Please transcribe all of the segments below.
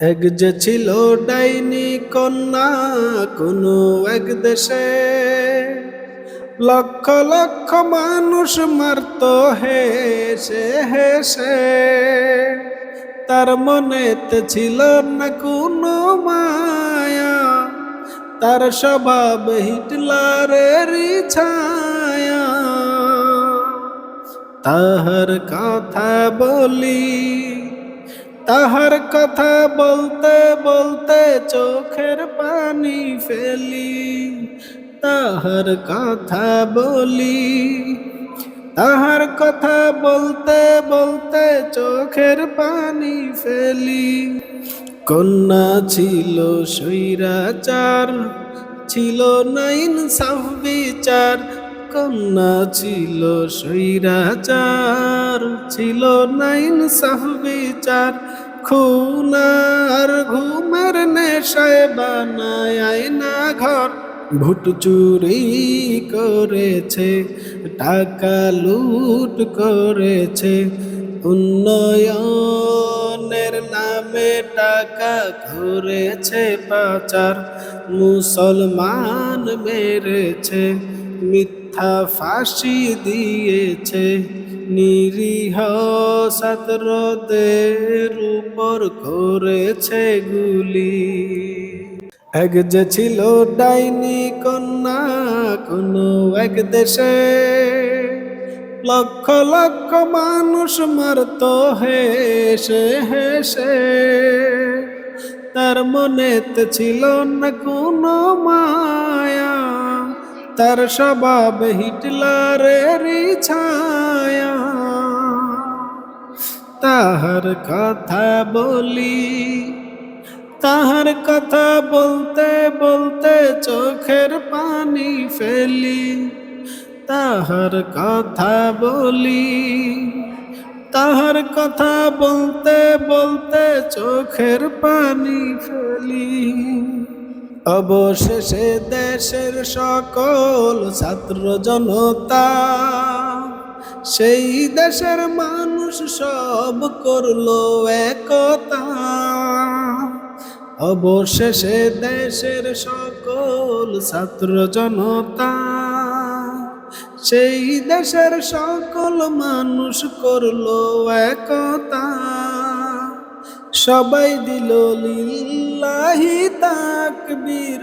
এক যে ছিল ডাইনি কন্যা কোনো এক দেশে। লক্ষ লক্ষ মানুষ মারত, হেসে হেসে। তার মনেতে ছিল না কোনো মায়া। তার স্বভাব হিটলারের ছায়া। তাহার কথা বলি তাহার কথা বলতে বলতে চোখের পানি ফেলি, তাহার কথা বলি। তাহার কথা বলতে বলতে চোখের পানি ফেলি। কন্যা ছিল সৈরাচার ছিল নাইন সাফ বিচার কন্যা ছিল সৈরাচার ছিল নাইন সাফ বিচার খুনার ঘুমের নেশায় বানায় আয়না ঘর। ভুট চুরি করেছে, টাকা লুট করেছে। উন্নয়নের নামে টাকা করেছে পাচার, মুসলমান মেরেছে, মিথ্যা ফাঁসি দিয়েছে। নিরীহ ছাত্রদের উপর করেছে গুলি। এক যে ছিল ডাইনি কন্যা, কোনো এক দেশে লক্ষ লক্ষ মানুষ মারত হেসে হেসে। তার মনেতে ছিল না কোনো মায়া তার স্বভাব হিটলারের ছায়া। তাহার কথা বলি, তাহার কথা বলতে বলতে চোখের পানি ফেলি। তাহার কথা বলি, তাহার কথা বলতে বলতে চোখের পানি ফেলি। অবশেষে দেশের সকল ছাত্র জনতা, সেই দেশের মানুষ সব করল একতা। অবশেষে দেশের সকল ছাত্র জনতা, সেই দেশের সকল মানুষ করল একতা। সবাই দিল লিল্লাহি তাকবীর,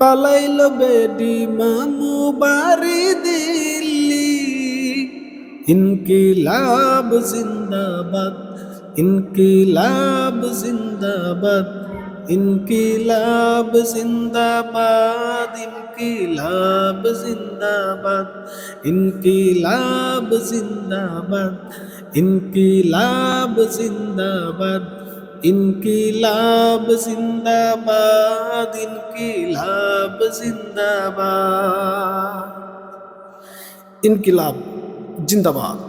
পালাইল বেডি মামু বাড়ি দিল্লি। ইনকিলাব জিন্দাবাদ ইনকিলাব জিন্দাবাদ ইনকিলাব জিন্দাবাদ ইনকিলাব জিন্দাবাদ ইনকিলাব জিন্দাবাদ ইনকিলাব জিন্দাবাদ। ইনকিলাব জিন্দাবাদ ইনকিলাব জিন্দাবাদ ইনকিলাব জিন্দাবাদ